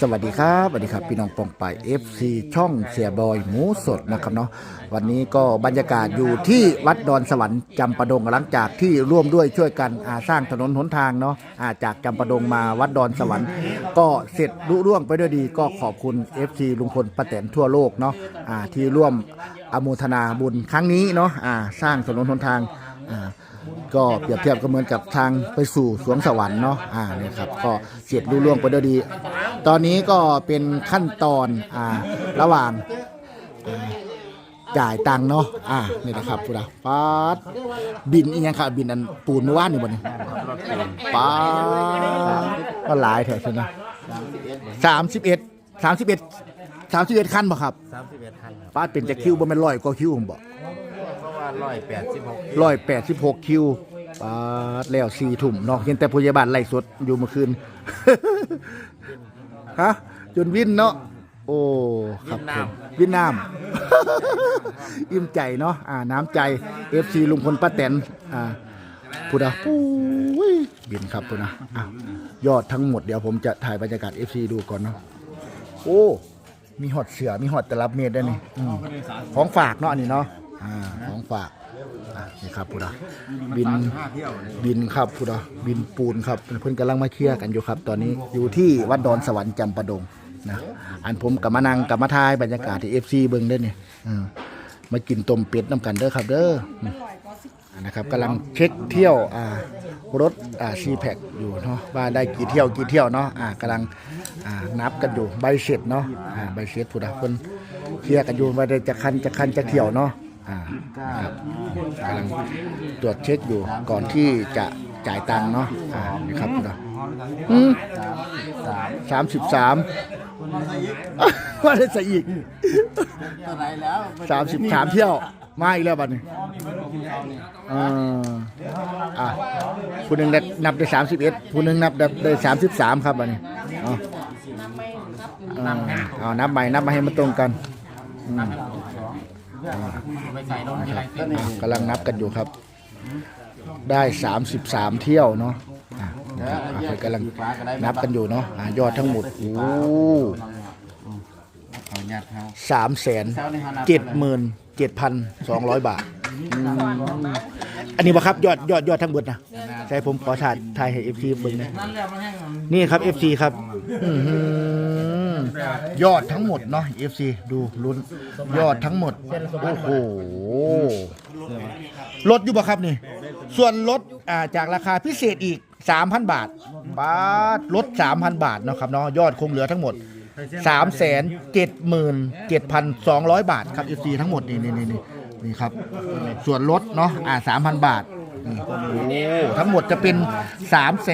สวัสดีครับสวัสดีครับ พี่น้องปองไป FC ช่องเสียบอยหมูสดนะครับเนาะวันนี้ก็บรรยากาศอยู่ที่วัดดอนสวรรค์จำปาดงหลังจากที่ร่วมด้วยช่วยกันอาสร้างถนนหนทางเนาะอาจากจำปาดงมาวัดดอนสวรรค์ ก็เสร็จลุร่วงไปด้วยดีก็ขอบคุณ FC ลุงพลป้าแตนทั่วโลกเนาะอ่าที่ร่วมอนุโมทนาบุญครั้งนี้เนาะอ่าสร้างถนนหนทาง อ่าก็เปรียบเทียบก็เหมือนกับทางไปสู่สวงสวรรค์เนาะอ่าเนี่ยครับก็เสร็จรุ่ล่วงไปด้วยดี ตอนนี้ก็เป็นขั้นตอนอ่าระหว่างอ่าจ่ายตังค์เนาะอ่านี่นะครับพูดอะป๊าดบินอีกยังครับบินอันปูนเมื่อวานนี่บ่นี่ป๊าดก็หลายแถวใช่ไหมสามสิบเอ็ดสามสิบเอ็ดสามสิบเอ็ดคันบ่ครับสามสิบเอ็ดพันครับป๊าดเป็นจะคิวบ่แม่นร้อยกว่าคิวผมบอกเพ ราะว่าร้อยแปดสิบหกร้อยแปดสิบหกคิวปาดแล้วสี่ถุ่มเนาะเห็นแต่พยาบาลไล่สดอยู่เมื่อคืน ฮะ จนวินเนาะ โอ้ ครับผมวินน้ำ อิ่มใจเนาะ อ่า น้ำใจเอฟซีลุงพลป้าแตน อ่าพูดอะปุ้ยบินครับพูดนะอะยอดทั้งหมดเดี๋ยวผมจะถ่ายบรรยากาศ FC ดูก่อนเนาะ โอ้ มีหอดเสือ มีหอดตลับเมตรด้วยนี่อืมของฝากเนาะอันนี้เนาะ อ่าของฝากอะนี่ครับพูดอะบินห้าเที่ยวเลยบินครับพูดอะบินปูนครับเพิ่นกำลังมาเคลียร์กันอยู่ครับ ตอนนี้อยู่ที่วัดดอนสวรรค์จำปาดงนะอันผมกับมานังกับมาทายบรรยากาศที่ FC เบิ่งเด้อนี่อืมมากินต้มเป็ดน้ำกันเด้อครับ เด้ออืมอ่านะครับกำลังเช็คเที่ยวอ่ารถอ่าซีแพคอยู่เนาะว่าได้กี่เที่ยวกี่เที่ยวเนาะอ่ากำลังอ่านับกันอยู่ใบเสร็จเนาะอ่าใบเสร็จพูดอะเพิ่นเคลียร์กันอยู่ว่าได้จะคันจะคันจะเที่ยวเนาะ อ่านะครับกำลังตรวจเช็คอยู่ก่อนที่จะจ่ายตังค์เนาะอ่านี่ครับพูดอะอืมสามสามสิบสามว่าได้ใส่อีกเท่าไรแล้วสามสิบสามเที่ยวมาอีกแล้วบัดนี้เอ่าอะผู้หนึ่งได้นับได้สามสิบเอ็ดผู้หนึ่งนับได้สามสิบสามครับบัดนี้เอาเอาเอานับใหม่นับมาให้มันตรงกันอืม ไปใส่รถมีไรเต้นอะกำลังนับกันอยู่ครับ ได้สามสิบสามเที่ยวเนาะอะนะครับกำลังนับกันอยู่เนาะอะยอดทั้งหมดโอ้ขออนุญาตครับสามแสนเจ็ดหมื่นเจ็ดพันสองร้อยบาทอืมอันนี้บ่ครับยอดยอดยอดทั้งหมดนะใช่ผมขอถ่ายถ่ายให้เอฟซีเบิ่งหนะ นั่นแหละมันแห้ง นี่ครับ FC ครับ อื้อหือ ยอดทั้งหมดเนาะ FC ดูลุ้นยอดทั้งหมด โอ้โหลดอยู่บ่ครับนี่ ส่วนลดอ่าจากราคาพิเศษอีก 3,000 บาทบาทลด 3,000 บาทเนาะครับเนาะยอดคงเหลือทั้งหมด 3 7 7 2 0 0 บาทครับ FC ทั้งหมดนี่นี่นี่นี่ครับส่วนลดเนาะอ่า3,000 บาท นี่โอ้ทั้งหมดจะเป็น3 7 7 2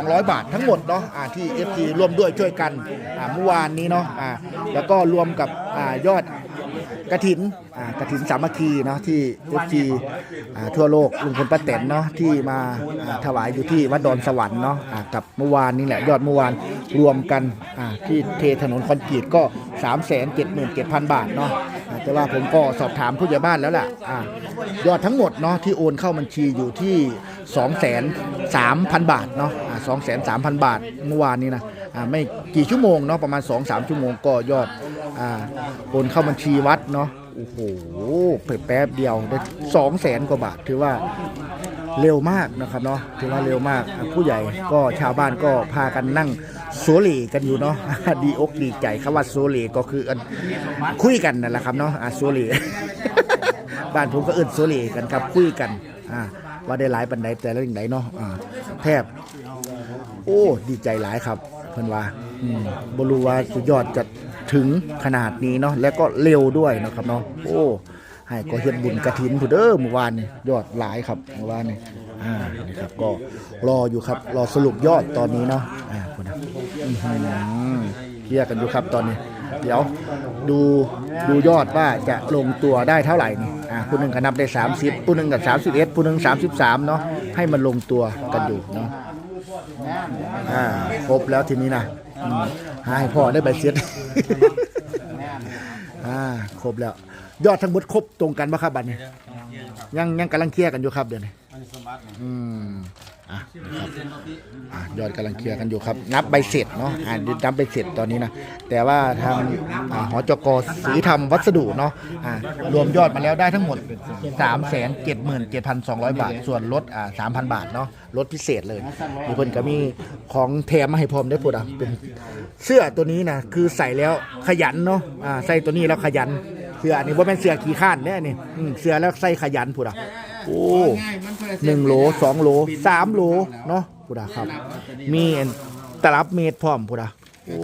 0 0 บาท ทั้งหมดเนาะอ่าที่ FC ร่วมด้วยช่วยกันอ่าเมื่อวานนี้เนาะอ่าแล้วก็รวมกับอ่ายอดกระถินอ่ากระถินสามัคคีเนาะที่เอฟซีอ่าทั่วโลกลุงพลป้าแตนเนาะที่มาอ่าถวายอยู่ที่วัดดอนสวรรค์เนาะอ่ากับเมื่อวานนี่แหละยอดเมื่อวานรวมกันอ่าที่เทถนนคอนกรีตก็ 3 7 7 0 0 0 บาทเนาะ แต่ว่าผมก็สอบถามผู้ใหญ่บ้านแล้วแหละอ่ายอดทั้งหมดเนาะที่โอนเข้าบัญชีอยู่ที่ 2 3 0 0 0 บาทเนาะอ่า2 3 0 0 0บาทเมื่อวานนี้นะอ่าไม่กี่ชั่วโมงเนาะประมาณ 2-3 ชั่วโมงก็ยอดอ่าโอนเข้าบัญชีวัดเนาะโอ้โหแป๊บเดียวได้สองแสนกว่าบาทถือว่า เร็วมากนะครับเนาะถือว่าเร็วมากผู้ใหญ่ก็ชาวบ้านก็พากันนั่งโซเลกันอยู่เนาะดีอกดีใจคำว่าโซเลก็คืออันคุยกันนั่นแหละครับเนาะอะโซเล บ้านผมก็เอิ้นโซเลกันครับคุยกันอ่าว่าได้หลายปันใดแต่ละอย่างใดเนาะอ่าแทบ โอ้ดีใจหลายครับเพิ่นว่าอืมบ่รู้ว่าสุดยอดจะถึงขนาดนี้เนาะและก็เร็วด้วยเนาะครับเนาะโอ้ ให้ก็เฮ็ดบุญกระถินผู้เด้อเมื่อวานนี่ยอดหลายครับเมื่อวานนี่อ่านี่ครับก็รออยู่ครับ รอสรุปยอดตอนนี้เนาะอ่าคุณนะเคลียร์กันอยู่ครับตอนนี้ เดี๋ยวดูดูยอดว่าจะลงตัวได้เท่าไหร่นี่อ่าผู้หนึ่งก็นับได้ 30ผู้หนึ่งกับ31ผู้หนึ่ง33เนาะให้มันลงตัวกันอยู่เนาะอ่าครบแล้วทีนี้นะอืมให้พ่อได้ใบเสร็จอ่าครบแล้ว ยอดทั้งหมดครบตรงกันปะครับบัดนี้ ยังยังกำลังเคลียร์กันอยู่ครับเดี๋ยวนี้อืมอะนะครับอะยอดกำลังเคลียร์กันอยู่ครับ นับใบเสร็จเนาะอ่านับใบเสร็จตอนนี้นะแต่ว่าทางอ่าหอจกสีทำวัสดุเนาะอ่ารวมยอดมาแล้วได้ทั้งหมด 3 7 7 2 0 0 บาท ส่วนลดอ่า3,000 บาทเนาะลดพิเศษเลยมีเพิ่นก็มีของแถมมาให้พร้อมได้พูดอะเป็นเสื้อตัวนี้นะคือใส่แล้วขยันเนาะอ่าใส่ตัวนี้แล้วขยัน เสื้ออันนี้ว่าเป็นเสื้อขี้ข้านเนี่ยนี่อืมเสื้อแล้วใส่ขยันพูดะโอ้หนึ่งโหลสองโหลสามโหลเนาะพูดะครับ มีตลับเมตรพร้อมพูดะโอ้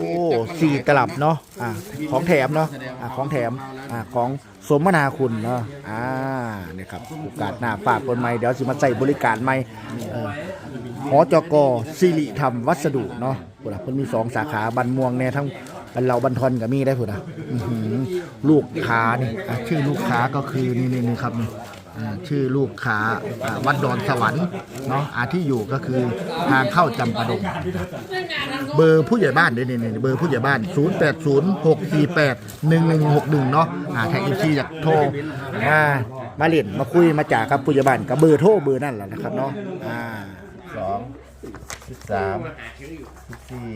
สี่ตลับเนาะอ่าของแถมเนาะอ่าของแถมอ่าของสมนาคุณเนาะอ่าเนี่ยครับโอกาสหน้าฝากคนใหม่เดี๋ยวสิมาใส่บริการใหม่เออหอจกสิริธรรมวัสดุเนาะพูดะเพิ่นมีสองสาขาบันม่วงเนี่ยทั้ง บันเราบันทอนกับมีได้พูดอะอื้อหือลูกค้านี่อะชื่อลูกค้าก็คือนี่นี่นี่ครับนี่อ่าชื่อลูกค้าอ่าวัดดอนสวรรค์เนาะอาที่อยู่ก็คือทางเข้าจำปาดง เบอร์ผู้ใหญ่บ้านด้วยนี่นี่เบอร์ผู้ใหญ่บ้าน 0 8 0 6 4 8 1 1 6 1 เนาะอ่าแท็กอินซีอยากโทรมามาเล่นมาคุยมาจ่ากับผู้ใหญ่บ้านกับเบอร์โทรเบอร์นั่นแหละนะครับเนาะอ่าสองสิบสามสิบสี่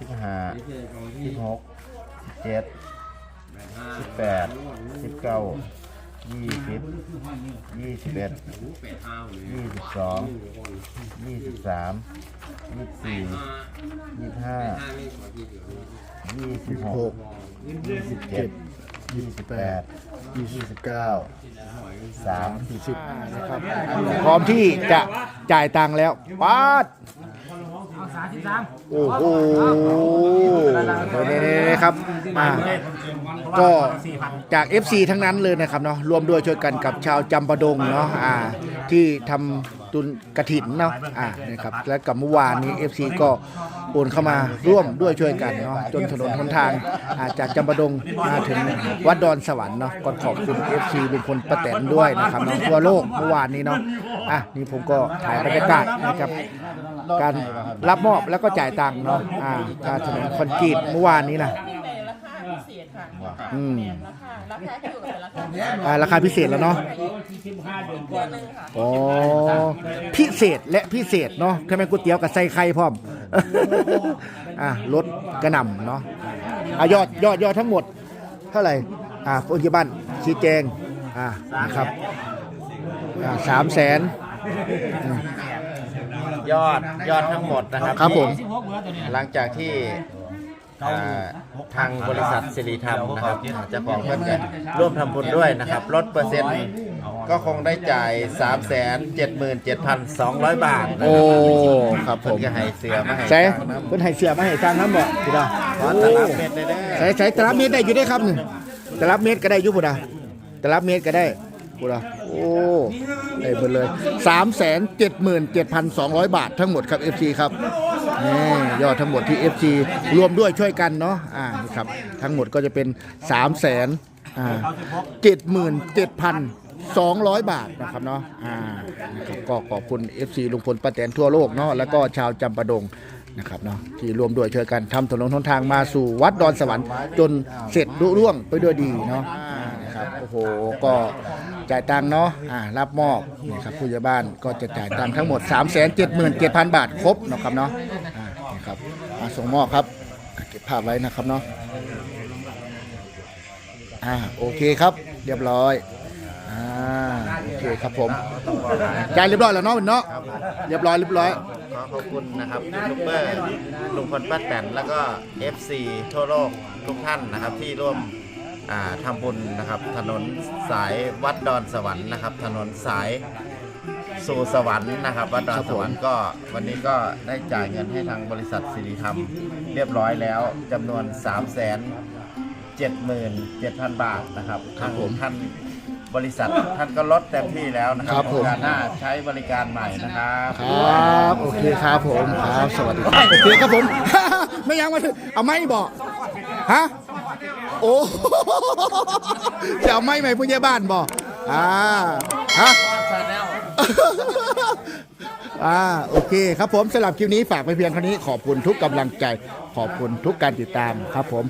สิบห้าสิบหกสิบเจ็ดสิบแปดสิบเก้ายี่สิบยี่สิบเอ็ดยี่สิบสองยี่สิบสามยี่สิบสี่ยี่สิบห้ายี่สิบหกยี่สิบเจ็ดยี่สิบแปดยี่สิบเก้าสามสิบนะครับ พร้อมที่จะจ่ายตังค์แล้วป๊าด โอ้โหนี่ๆๆครับอ่าก็จาก FC ทั้งนั้นเลยนะครับเนาะรวมด้วยช่วยกันกับชาวจำปาดงเนาะอ่า ที่ทำตุนกระถินเนาะอ่านะครับและกับเมื่อวานนี้ FC ก็โอนเข้ามาร่วมด้วยช่วยกันเนาะจนถนนหนทางอ่าจากจำปาดงมาถึงวัดดอนสวรรค์เนาะก็ขอบคุณ FC ลุงพลป้าแตนด้วยนะครับเนาะทั่วโลกเมื่อวานนี้เนาะอะนี่ผมก็ถ่ายบรรยากาศนะครับการรับมอบแล้วก็จ่ายตังค์เนาะอ่าค่าถนนคอนกรีตเมื่อวานนี้นะราคาพิเศษค่ะอืมราคาราคาอยู่เป็นราคา อ่าราคาพิเศษแล้วเนาะ อนหนึ่งค่ะอ๋อพิเศษและพิเศษเนาะทำไมก๋วยเตี๋ยวกับใส่ไข่พร้อม อะลดกระหน่ำเนาะอะยอดยอดยอดทั้งหมด เท่าไหร่ อ่าปัจจุบันชี้แจง อ่านะครับ อ่าสามแสน ยอดยอดทั้งหมดนะครับครับผมหลังจากที่อ่าทางบริษัทสิริธรรมนะครับเจ้าของเพื่อนกันร่วมทำบุญด้วยนะครับลดเปอร์เซ็นต์ ก็คงได้จ่าย3 7 7 2 0 0 บาทนะโอ้ครับครับผมเพิ่นก็ให้เสือมาให้ใส่จ้างน้ำเพิ่นให้เสือมาให้ทางน้ำบ่พี่ดาขอตลับเม็ดได้เด้อใส่ใส่ตลับเมตรได้อยู่ได้ครับนี่ตลับเมตรก็ได้อยู่พุ่นอะตลับเมตรก็ได้พุ่นอะโอ้ได้เบิดเลย 377,200 บาททั้งหมดครับ FC ครับนี่ยอดทั้งหมดที่ FC รวมด้วยช่วยกันเนาะอ่านี่ครับทั้งหมดก็จะเป็น 3 0 0 0 0 0อ่า 200 บาทนะครับเนาะอ่านะครับก็ขอบคุณ FC ลุงพลป้าแตนทั่วโลกเนาะแล้วก็ชาวจำปาดงนะครับเนาะที่รวมด้วยช่วยกันทำถนนหนทางมาสู่วัดดอนสวรรค์จนเสร็จรุ่ร่วงไปด้วยดีเนาะอ่านะครับโอ้โหก็จ่ายตังค์เนาะอ่ารับมอบนี่ครับผู้ใหญ่บ้านก็จะจ่ายตังค์ทั้งหมด 3 7 7 0 0 0 บาทครบนะครับเนาะอ่านี่ครับมาส่งมอบครับอะเก็บภาพไว้นะครับเนาะอ่าโอเคครับเรียบร้อย อ่าโอเคครับผมจ่ายเรียบร้อยแล้วเนาะเนาะเรียบร้อยเรียบร้อย ขอขอบคุณนะครับยูทูบเบอร์ลุงพลป้าแตนแล้วก็ FC ทั่วโลกทุกท่านนะครับที่ร่วมอ่าทำบุญนะครับ ถนนสายวัดดอนสวรรค์นะครับ ถนนสายสู่สวรรค์นะครับ วัดดอนสวรรค์ก็วันนี้ก็ได้จ่ายเงินให้ทางบริษัทสิริธรรม เรียบร้อยแล้วจำนวน3 7 7 0 0 0 บาทนะครับครับผม ท่าน บริษัทท่านก็ลดเต็มที่แล้วนะคครัรับบผม โอกาสหน้าใช้บริการใหม่นะครับ ครับ โอเคครับผมครับ สวัสดีครับโอเคครับผม ไม่ยังมาถึงเอาไม่บอกฮะโอ้จะเอาไม่ไหมผู้ใหญ่บ้านบอกอ่าฮะอ่าโอเคครับผมสำหรับคลิปนี้ฝากไปเพียงเท่านี้ขอบคุณทุกกำลังใจ ขอบคุณทุกการติดตามครับผม